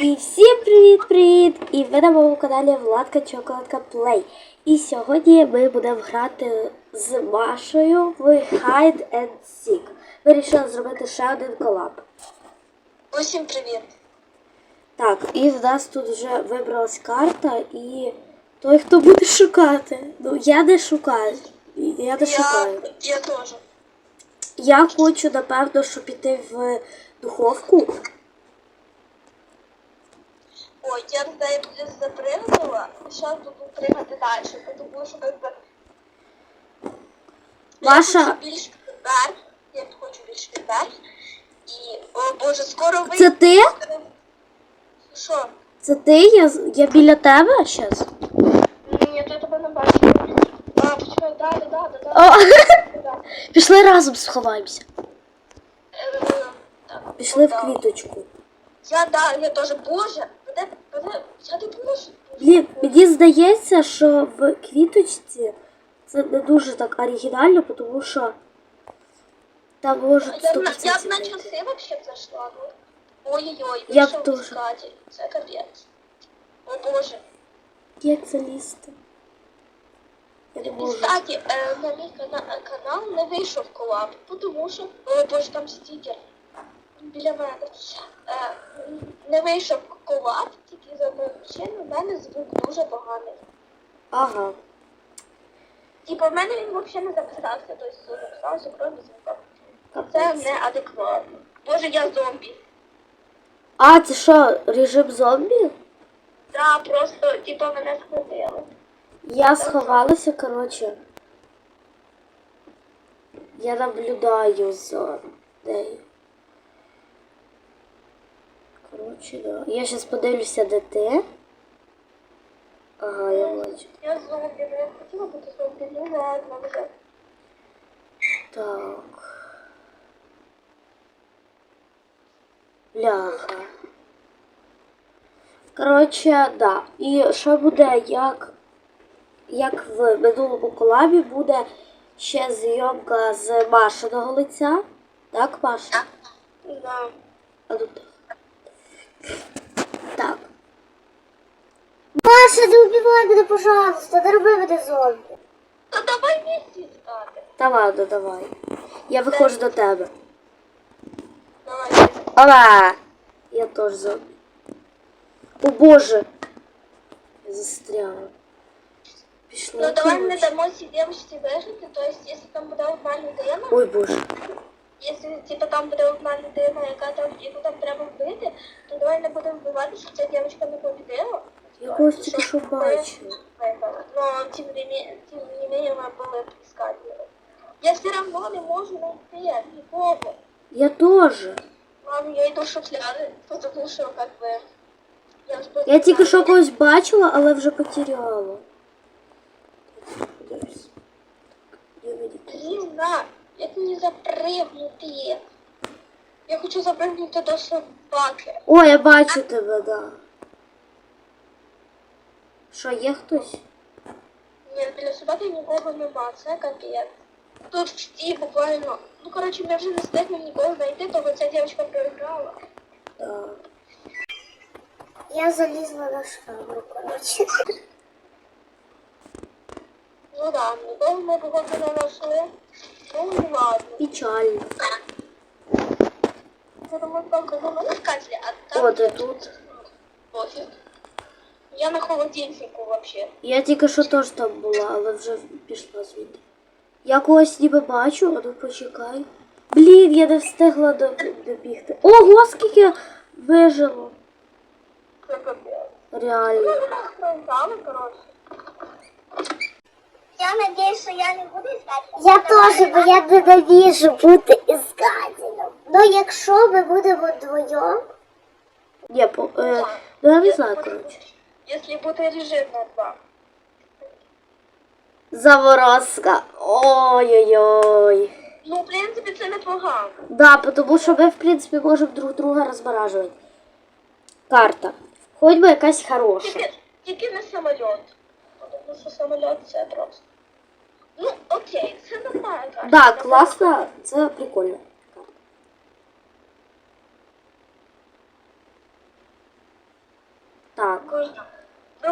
І всім привіт-привіт! І ви на моєму каналі Владка Чоколадка Плей. І сьогодні ми будемо грати з Машею в Hide and Seek. Вирішили зробити ще один колаб. Усім привіт. Так, і в нас тут вже вибралась карта і той, хто буде шукати. Ну, я не шукаю. Я не шукаю. Я, я теж. Я хочу, напевно, щоб піти в духовку. Ой, я не знаю, я запригнула, зараз буду пригати далі, тому що якби... Маша. Я хочу більш вверх, я хочу більш вверх. І, о боже, скоро ви... Це ти? Що? Це ти? Я, я біля тебе зараз? Ні, я тебе не бачу. А, почекай, да, да, да, да, О, да, да. пішли разом сховаємося. Е, так, Пішли в да. квіточку. Я, да, я теж, боже, Блін, мені здається, що в квіточці це не дуже так оригінально, тому що там може Я, б на- 100% я б на знайти. часи вообще зайшла, ну. Ой-ой-ой, Я б вийшов тоже. з Каті. Це капець. О боже. Як це лізти? Я не І, можу. кстати, е, на мій кана- канал не вийшов колаб, тому що, ой боже, там стікер Біля мене. Е, не вийшов колаб, тільки за причину, в мене звук дуже поганий. Ага. Типа, в мене він взагалі не записався, тобто записався кроме звука. Це неадекватно. Боже, я зомбі. А, це що, режим зомбі? Да, просто, типа, мене схватили. Я сховалася, коротше. Я наблюдаю за нею. Да. Я зараз подивлюся, де ти. Ага, я бачу. Я зомбі, ну я хотіла бути зомбі, ну ладно вже. Так. Бляха. Коротше, да. І що буде, як, як в минулому колабі буде ще зйомка з Машиного лиця. Так, Маша? Да. А ну так. Маша, не убивай мене, пожалуйста, не роби мене зомбі. Та давай місці стати. Та ладно, давай. Я виходжу до тебе. Давай. Ола! Я тоже зомби. О боже! Я застряла. Пішла. Ну давай коротше. дамо цій девочці вижити, то есть если там буде одна людина, Ой боже. якщо типа там буде одна людина, яка там яку там треба вбити, то давай не будемо вбивати, щоб ця девочка не побідила. Я когось тільки що бачу. Но тем не менее, тем не менее мы были искатели. Я все равно не можу найти нікого. Я тоже. Ладно, я йду в шухляди, потому що как бы я, ж буду Я тільки що знати. когось бачила, але вже потеряла. Подивись. Я видіти. Блін, на, Як мені запригнути? Я хочу запригнути до собаки. О, я бачу тебе, да. Що, є хтось? Ні, біля собаки нікого нема, це капець. Тут всі буквально. Ну, коротше, ми вже не встигнемо нікого знайти, тому ця дівчинка проіграла. Да. Я залізла на шкафу, коротше. Ну да, нікого ми походу не знайшли. Ну, ладно. Печально. Це тому там було в катлі, а там... О, ти тут. Я на холодильнику вообще. Я тільки що теж там була, але вже пішла звідти. Я когось ніби бачу, а ну почекай. Блін, я не встигла до- добігти. Ого, скільки вижило. Реально. Ну, нас проіграли, коротше. Я надіюсь, що я не буду іскати. Я теж, бо я ненавіжу бути іскателем. Ну, якщо ми будемо вдвоєм, Ні, по, е, ну я не знаю, коротше. Якщо буде режим на два. Заморозка. Ой-ой-ой. Ну, в принципі, це непогано. Да, тому що ми, в принципі, можемо друг друга розморажувати. Карта. Хоч би якась хороша. Тільки, тільки не самоліт. Тому що самоліт це просто. Ну, окей, це нормально. Да, класно, це прикольно.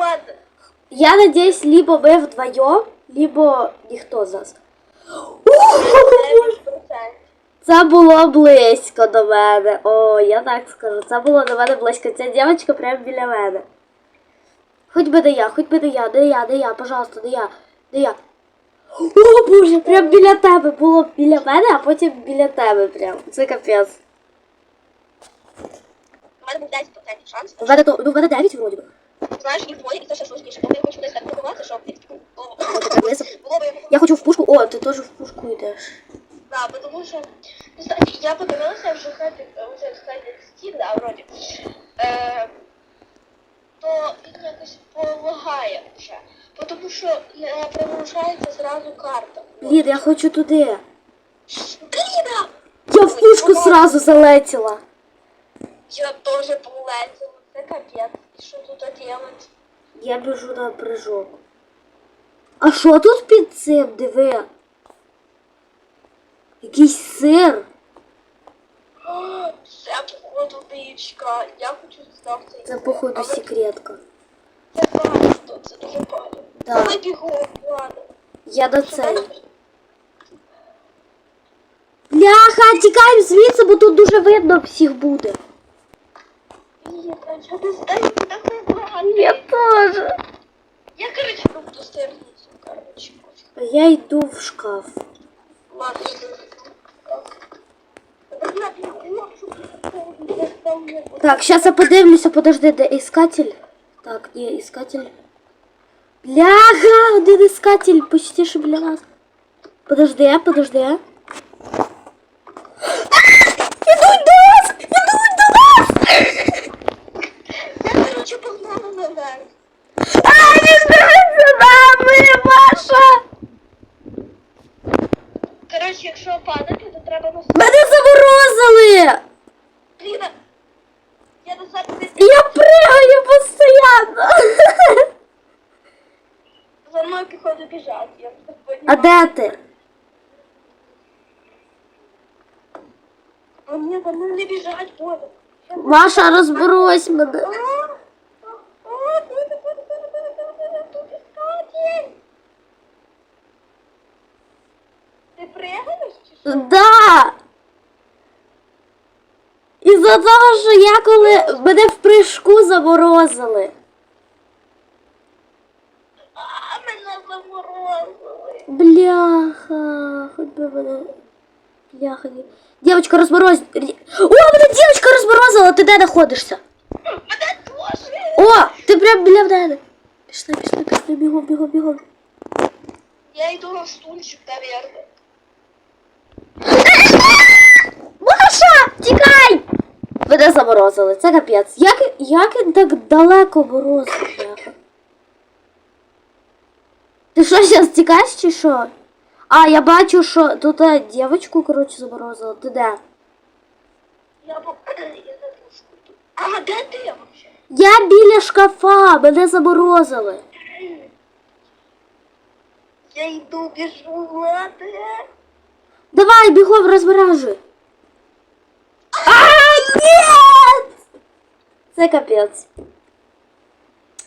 мене. Я надіюсь, либо ви вдвоєм, либо ніхто з нас. Це було близько до мене. О, я так скажу. Це було до мене близько. Ця дівчинка прямо біля мене. Хоч би де я, хоч би де я, де я, де я, пожалуйста, де я, де я. О, боже, прям біля тебе було біля мене, а потім біля тебе прям. Це капець. У мене був 10% шанс. У мене, то- ну, в мене 9 вроді би. Знаєш, їх двоє, і це ще сложніше. Тому я хочу десь так пробувати, щоб так було Я хочу в пушку. О, ти теж в пушку йдеш. Да, потому що, кстати, я подивилася вже хай вже хай стік, да, вроді. Е, то він якось полагає вже. Тому що не прогружається зразу карта. Блін, я хочу туди. Бліна! Я в пушку сразу залетіла. Я теж полетіла. Це капець. І що тут делать? Я біжу на прыжок. А що тут під цим? Диви? Якийсь сир. О, Це походу дичка. Я хочу здався. Це походу секретка. Знаю, що це дуже погано. Так. Давай ладно. Я до цей. Бляха, тікаємо звідси, бо тут дуже видно всіх буде. Ні, я теж. Я, короче, буду стерницю, короче. А Я йду в шкаф. Ладно, бігу, щоб я Так, зараз я подивлюся, подожди, де іскатель? Так, є іскатель. Бляха, один іскатель, почти що біля нас. Подожди, подожди. Ідуть до нас! Ідуть до нас! Я, короче, погнала наверх. А, він біжить за нами, Маша! Короче, якщо падати, то треба на Мене заморозили! Бліна, я до себе. Я пригаю постійно! За походу біжать. Я А понимаю. де ти? А мені за не біжать, боже. Маша, розберось мене. Ти пригаєш чи що? Да! Із-за того, що я коли мене в прыжку заморозили. А, мене заморозили. Бляха, хоч би мене. Бляха. Дівчинка розмороз. О, мене дівчинка розморозила, ти де знаходишся? Мене теж. О, ти прям біля мене. Пішли, пішли, пішли, бігом, бігом, бігом. Я йду на стульчик, наверное. Маша, тікай! Мене заморозили, це капець. Як, як він так далеко морозив, бляха? Ти що, зараз тікаєш чи що? А, я бачу, що тут е, дівчинку, коротше, заморозила. Ти де? Я. А, де ти вообще? Я біля шкафа, мене заморозили. Я йду, біжу, ладно. Давай, бігом розморажуй. А, ні! Це капець.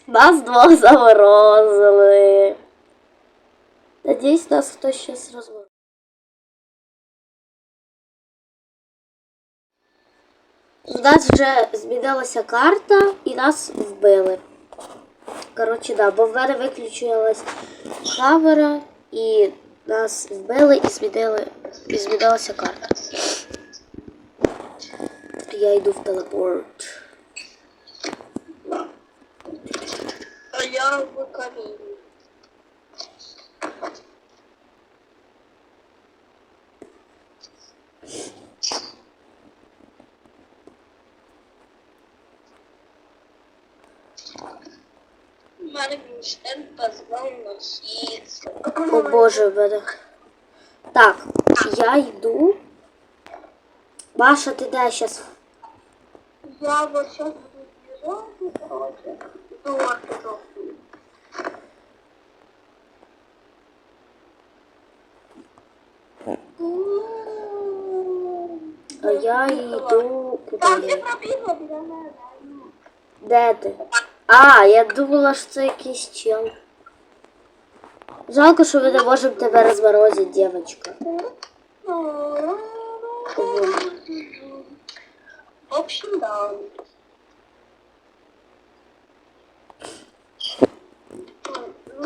Нас двох заморозили. Надіюсь, нас хтось щось розморозить. У нас вже змінилася карта і нас вбили. Коротше, да, бо в мене виключилась камера і нас вбили і змінили, і змінилася карта. Я йду в телепорт. А я в камінь. У мене Міштен позвав носиться. О боже, мене. Так, я йду. Маша, ти де зараз? Я вот сейчас буду бежать, короче. Дуар жовтий. А я йду. Куди Там я? пробігла біля мене. Де ти? А, я думала, що це якийсь чел. Жалко, що ми не можемо тебе розморозити, дівчинка. В общем, да.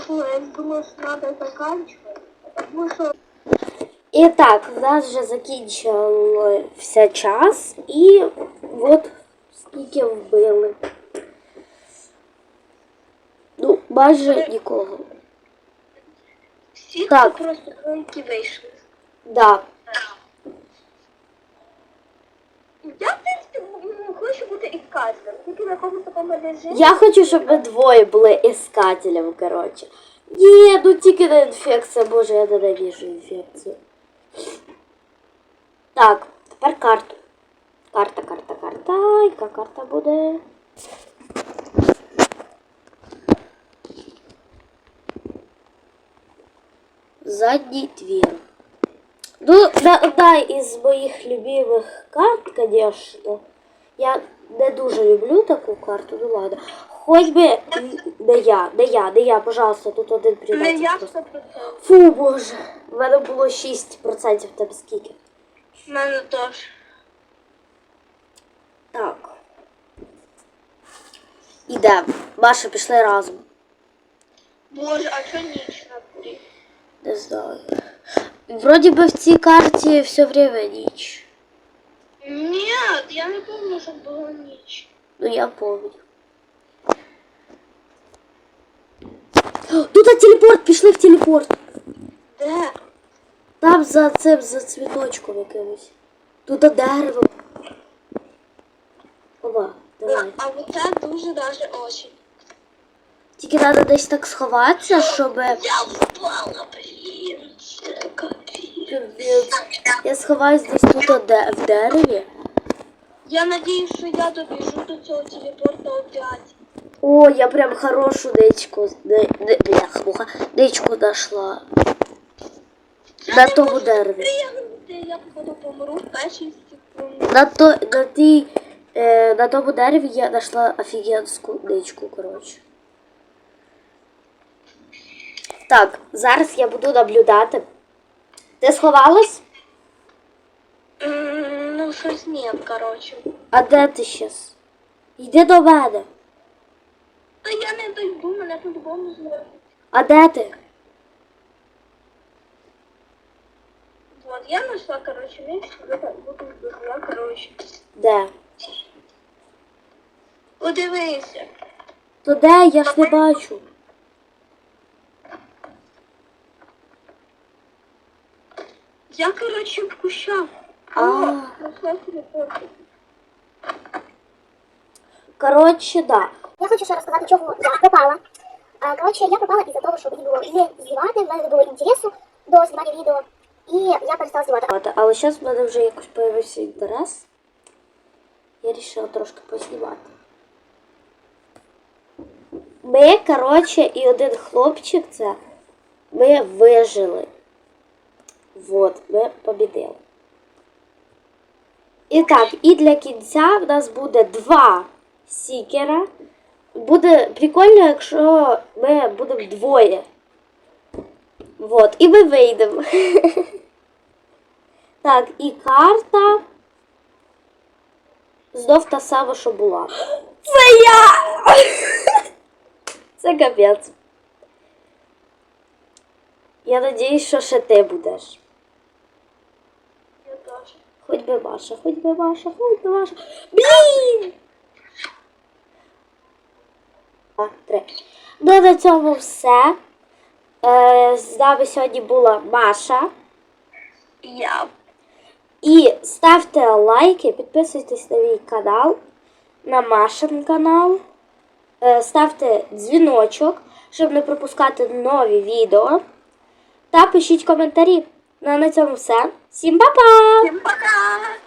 Ну, я думаю, что надо заканчивать. Потому что І так, в нас вже закінчився час, і от скільки вбили. Ну, майже нікого. всіх Так. просто які вийшли. Да. Я, в принципі, м, хочу бути іскателем, тільки на якомусь такому режимі. Я хочу, щоб ми двоє були іскателем, коротше. Ні, ну тільки не інфекція, боже, я ненавижу інфекцію. Так, тепер карту. Карта, карта, карта. Яка карта буде? Задній твір. Ну, да, одна із моїх любимих карт, звісно. Я не дуже люблю таку карту, ну ладно. Хоч би не я, не я, не я, пожалуйста, тут один предатель. я просто. 100%. Фу, боже, в мене було 6% в тебе скільки. В мене теж. Так. Ідемо. Маша, пішли разом. Боже, а що ніч? Не знаю. Вроді би в цій карті все время ніч. Ні, я не пам'ятаю, що було ніч. Ну я помню. Тут телепорт, пішли в телепорт. Де? Там за цим, за цвіточком якимось. Тут дерево. Опа, давай. А оце дуже даже очень. Тільки треба десь так сховатися, щоб. Я впала, блін. Це капець. Капець. Я сховаюсь десь тут де- в дереві. Я надіюсь, що я добіжу до цього телепорту опять. О, я прям хорошу дичку. Де, де, бляха, муха, дичку знайшла. На тому дереві. Я походу помру в першій секунді. На, то, на, тій, е, на тому дереві я знайшла офігенську дичку, коротше. Так, зараз я буду наблюдати. Ти сховалась? Ну, щось ні, коротше. А де ти щас? Йди до мене. Та я не дойду, мене по-любому зловить. А де ти? Вот, я знайшла, коротше, місце, там буду я, коротше. Де? Подивися. То де? Я ж не бачу. Я, коротше, в кущах. А. О. Коротше, да. Я хочу ще розказати, чого я пропала. А, Коротше, я пропала із-за того, що мені було лінь знімати, в мене не було інтересу до знімання відео. І я перестала знімати. От, Але зараз в мене вже якось появився інтерес. Я вирішила трошки познімати. Ми, коротше, і один хлопчик це. Ми вижили. Вот, ми побідили. І так, і для кінця в нас буде два сікера. Буде прикольно, якщо ми будемо двоє. Вот, і ми вийдемо. Так, і карта. Знов та сама, що була. Це я! Це капець. Я надіюсь, що ще ти будеш. Хоч би Маша, хоч би Маша, хоч би Маша. Блін! Два, три. Ну, на цьому все. Е, з нами сьогодні була Маша. Я. І ставте лайки, підписуйтесь на мій канал, на Машин канал. Е, Ставте дзвіночок, щоб не пропускати нові відео. Та пишіть коментарі. Ну на цьому все. Всім па-па! Всім пока!